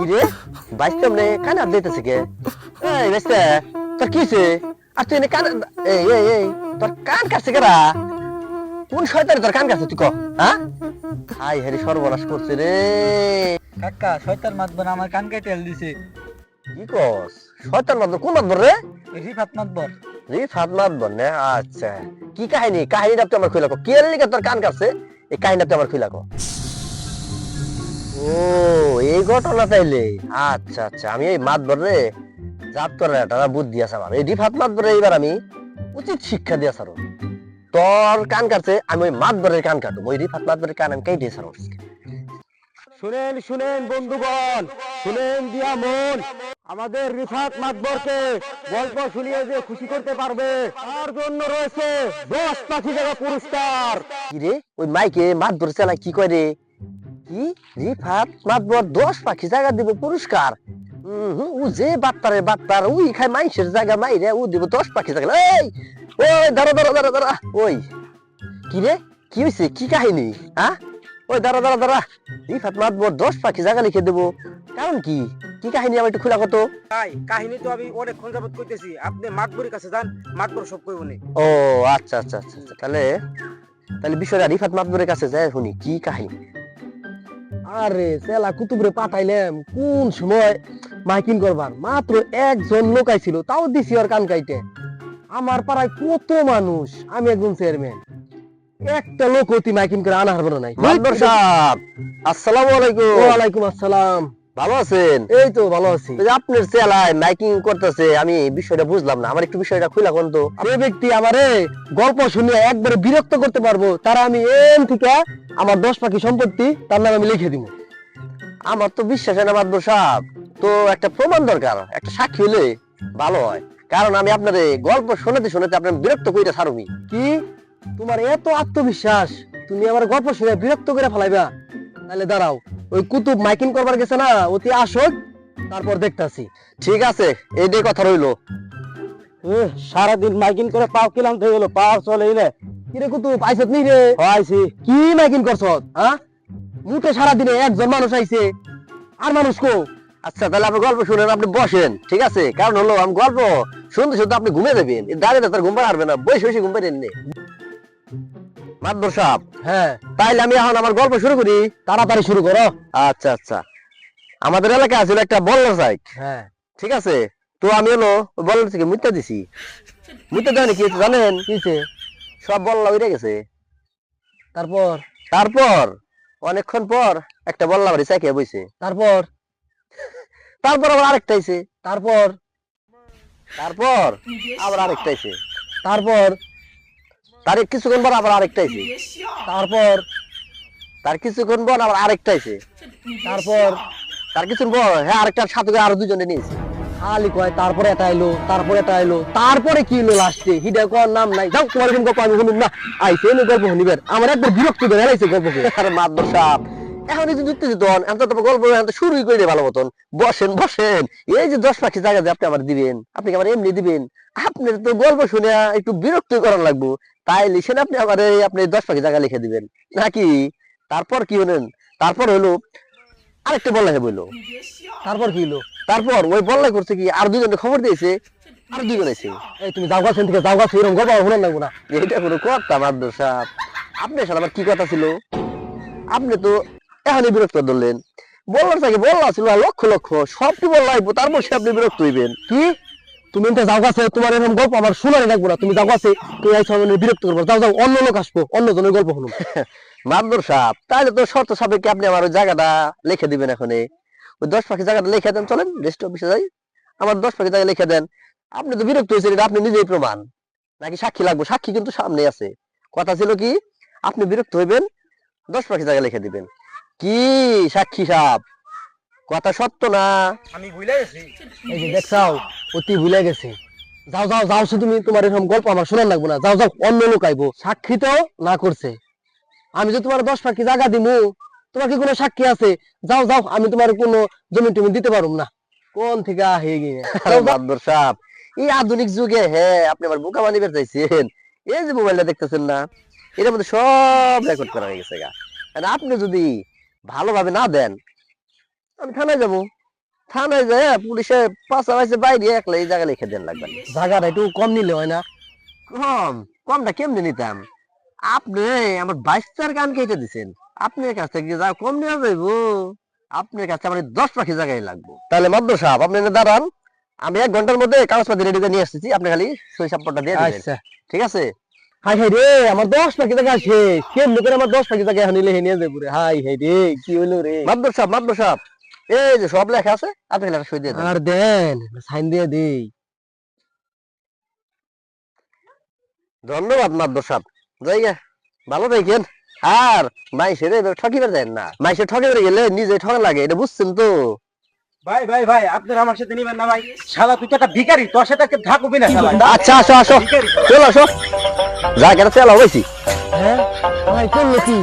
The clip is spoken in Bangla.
কি রে বাইসতে আমনে কান আর দিতেছে কে? এই বাইসতে তোর কি হইছে? আর তুই কান এই এই এই তোর কান কাটছে কেরা কোন শয়তানে তোর কান কাটছে তুই ক হ্যাঁ হাই সর্বনাশ করছে রে। কাকা শয়তান মাতবর আমার কান কেটে দিছে। কি কস? শয়তান মাতবর কোন মাতবর রে? রিফাত মাতবর রিফাত মাতবর না আচ্ছা। কি কাহিনী? কাহিনীটা তুই আমার খুলে কো। কি এর লিগে তোর কান কাটছে? এই কাহিনীটা তুই আমার খুলে ও, এই ঘটনা তাইলে? আচ্ছা আচ্ছা আমি এই মাতবর রে জাত করে বুদ্ধি আছে আমার। এই রিফাত মাতবর এইবার আমি উচিত শিক্ষা দিয়া সারো তোর কান কাটছে, আমি ওই মাতবরের কান কাটবো। ওই রিফাত মাতবরের কান আমি সারো শুনেন শুনেন, বন্ধুগণ, শুনেন দিয়া মন। আমাদের রিফাত মাতবরকে গল্প শুনিয়ে যে খুশি করতে পারবে, তার জন্য রয়েছে দশ পুরস্কার। কি রে? ওই মাইকে মাতবর চালা কি কয় রে? কি? রিফাত মাতবর দশ পাখি জায়গা দিব পুরস্কার। ও যে বাট্টারে বাট্টার ওই মাইসের জায়গা মাইরে ও দিব দশ পাখি জায়গা। এই ওই দাঁড়া দাঁড়া দাঁড়া দাঁড়া ওই। কি রে? কি হয়েছে কি কাহিনী? হ্যাঁ ওই দাঁড়া দাঁড়া দাঁড়া। রিফাত মাতবর দশ পাখি জায়গা লিখে দেবো। কারণ কি? কি কাহিনী আমার একটু খোলা কত? তাই কাহিনী তো আমি অনেকক্ষণ যাবত কইতেছি। আপনি মাতবরের কাছে যান মাতবর সব কইব ও আচ্ছা আচ্ছা আচ্ছা আচ্ছা। তাহলে তাহলে বিষয়টা রিফাত মাতবরের কাছে যায় শুনি কি কাহিনী? আরে কুতুবরে পাঠাইলাম কোন সময় মাইকিং করবার? মাত্র একজন লোক আইছিল তাও দিছি ওর কান কাইতে আমার পাড়ায় কত মানুষ? আমি একজন চেয়ারম্যান। একটা লোক অতি মাইকিং করে আনা হারবার নাই। মাতবর সাহেব আসসালামু আলাইকুম। আসসালাম। ভালো আছেন? এই তো ভালো আছি। আপনার চেলায় মাইকিং করতেছে আমি বিষয়টা বুঝলাম না। আমার একটু বিষয়টা খুলে কোন তো। ব্যক্তি আমারে গল্প শুনে একবারে বিরক্ত করতে পারব তারা আমি এম থেকে আমার দশ পাখি সম্পত্তি, তার নামে আমি লিখে দিব। আমার তো বিশ্বাস হয় না মাদবর সাহেব। তো একটা প্রমাণ দরকার, একটা সাক্ষী হলে ভালো হয়। কারণ আমি আপনার গল্প শোনাতে শোনাতে আপনার বিরক্ত কইরা ছাড়ুমি কি? তোমার এত আত্মবিশ্বাস, তুমি আমার গল্প শুনে বিরক্ত করে ফেলাইবা? তাহলে দাঁড়াও, ওই কুতুব মাইকিং করবার গেছে না, অতি আসক তারপর দেখতাছি। ঠিক আছে এই দিয়ে কথা রইল। সারাদিন মাইকিং করে পাও কিলাম থেকে গেলো পাও চলে এলে। কিরে কুতুব আইসত নি রে? আইছি। কি মাইকিং করছত হ্যাঁ মুটে সারাদিনে একজন মানুষ আইছে আর মানুষ কো? আচ্ছা তাহলে আপনি গল্প শুনেন আপনি বসেন ঠিক আছে? কারণ হলো আমি গল্প শুনতে শুনতে আপনি ঘুমিয়ে দাঁড়িয়ে তার ঘুম না বসে বসে ঘুম পাড়েন মাদবর সাহেব হ্যাঁ। তাইলে আমি এখন আমার গল্প শুরু করি। তাড়াতাড়ি শুরু করো। আচ্ছা আচ্ছা। আমাদের এলাকায় ছিল একটা বল্লার সাইক। হ্যাঁ। ঠিক আছে? তো আমি হলো বল্লার থেকে মুইতা দিছি। মুইতা দেওয়া কি জানেন? কিছে সব বল্লা উড়ে গেছে। তারপর? তারপর? অনেকক্ষণ পর একটা বল্লা বাড়ি চাইকে বইছে। তারপর? তারপর আবার আরেকটা আইছে। তারপর? তারপর আবার আরেকটা আইছে। তারপর? তার কিছুক্ষণ পর আবার আরেকটা আইছে। তারপর? তার কিছুক্ষণ পর আবার আরেকটা আইছে। তারপর? তার কিছুক্ষণ পর হ্যাঁ আরেকটা সাথে আরও দুজনে নিয়েছে। খালি কয়, তারপরে এটা তারপরে এটা তারপরে কি লাস্টে কোয়ার নাম নাই। যাও, তোমার কোন গল্প আমি শুনুন না। গল্প আমার একবার বিরক্ত গল্পকে। আরে এখন এই যুক্তি দিতন তো গল্প শুরুই করে ভালো মতন। বসেন বসেন। এই যে দশ জায়গা আপনি আমার দিবেন, আপনি আমার এমনি দিবেন? তো গল্প শুনে একটু বিরক্ত করার লাগবো। তাই লিখেন আপনি আমার, আপনি দশ পাখি জায়গা লিখে দিবেন। নাকি? তারপর কি হলেন? তারপর হলো, আরেকটা বল্লা বলল। তারপর কি হলো? তারপর ওই বল্লাই করছে কি আর দুজনে খবর দিয়েছে আর দুজন আছে এই তুমি যাও গাছেন থেকে যাও গাছ এরকম গল্প শুনেন লাগবো না। এটা কোনো কথা মাদ্দর সাহেব আপনার সাথে আবার কি কথা ছিল? আপনি তো এখনই বিরক্ত ধরলেন। বললার থাকে বললা ছিল লক্ষ লক্ষ সবটি বললা তারপর সে আপনি বিরক্ত হইবেন। কি? তুমি তো যাও গাছে তোমার এরকম গল্প আমার শোনারে লাগবো না। তুমি যাও গাছে তুমি আইসো আমি বিরক্ত করব। যাও যাও অন্য লোক আসব অন্য জনের গল্প শুনুন। মাদ্দর সাহেব তাহলে তো শর্ত সাপেক্ষে আপনি আমার ওই জায়গাটা লিখে দিবেন এখনে ওই দশ পাখি জায়গাটা লিখে দেন চলেন রেস্ট অফিসে যাই। আমার দশ পাখি জায়গা লিখে দেন। আপনি তো বিরক্ত হয়েছেন এটা আপনি নিজেই প্রমাণ। নাকি সাক্ষী লাগবো? সাক্ষী কিন্তু সামনে আছে। কথা ছিল কি আপনি বিরক্ত হইবেন দশ পাখি জায়গা লিখে দিবেন। কি সাক্ষী সাহেব? কথা সত্য না? আমি ভুলে গেছি। এই যে দেখছাও অতি ভুলে গেছে। যাও যাও যাও সে তুমি তোমার এরকম গল্প আমার শোনার লাগবো না। যাও যাও অন্য লোক আইবো। সাক্ষী তো না করছে। আমি যে তোমার দশ পাখি জায়গা দিমু তোমার কি কোনো সাক্ষী আছে? যাও যাও আমি তোমার কোনো জমি টমি দিতে পারুম না। কোন থেকে আহে গিয়ে? সাহেব এই আধুনিক যুগে হ্যাঁ আপনি আমার বোকা বানিয়ে চাইছেন। এই যে মোবাইলটা দেখতেছেন না এটার মধ্যে সব রেকর্ড করা হয়ে গেছে গা। আর আপনি যদি ভালোভাবে না দেন আমি থানায় যাব। থানায় যায় পুলিশে পাশা পাশে বাইরে একলা এই জায়গা লিখে দেন লাগবে। জায়গাটা একটু কম নিলে হয় না? কম? কমটা কেমনে নিতাম? আপনি আমার বাইশ বাইশটার গান কেটে দিছেন। আপনার কাছ থেকে যা কম নেওয়া যাইবো আপনার কাছে আমার দশ পাখি জায়গায় লাগবো। তাহলে মাদ্র সাহেব আপনি এনে দাঁড়ান। আমি এক ঘণ্টার মধ্যে কাগজপাতি রেডি করে নিয়ে আসতেছি। আপনি খালি সই সাপটা দিয়ে আচ্ছা। ঠিক আছে? হাই হাই রে আমার দশ পাখি জায়গা শেষ কেমনি করে আমার দশ পাখি নিয়ে রে? হাই হাই রে কি হইল রে? মাদ্র সাহেব মাদ্র সাহেব এই যে সব লেখা আছে আপনি খালি সই দিয়ে দেন। আর দেন সাইন দিয়ে দেই। ধন্যবাদ মাদ্র সাহেব। জায়গা ভালো থাকেন। আর মাইসের এবার ঠকিবার দেন না। মাইসে ঠকিবার গেলে নিজে ঠক লাগে এটা বুঝছেন তো? ভাই ভাই ভাই আপনার আমার সাথে নিবেন না ভাই। শালা তুই তো একটা ভিখারি তোর সাথে আজকে থাকবি না শালা। আচ্ছা আসো আসো চলো আসো। যা কেন চলো হয়েছি হ্যাঁ? ভাই চল কি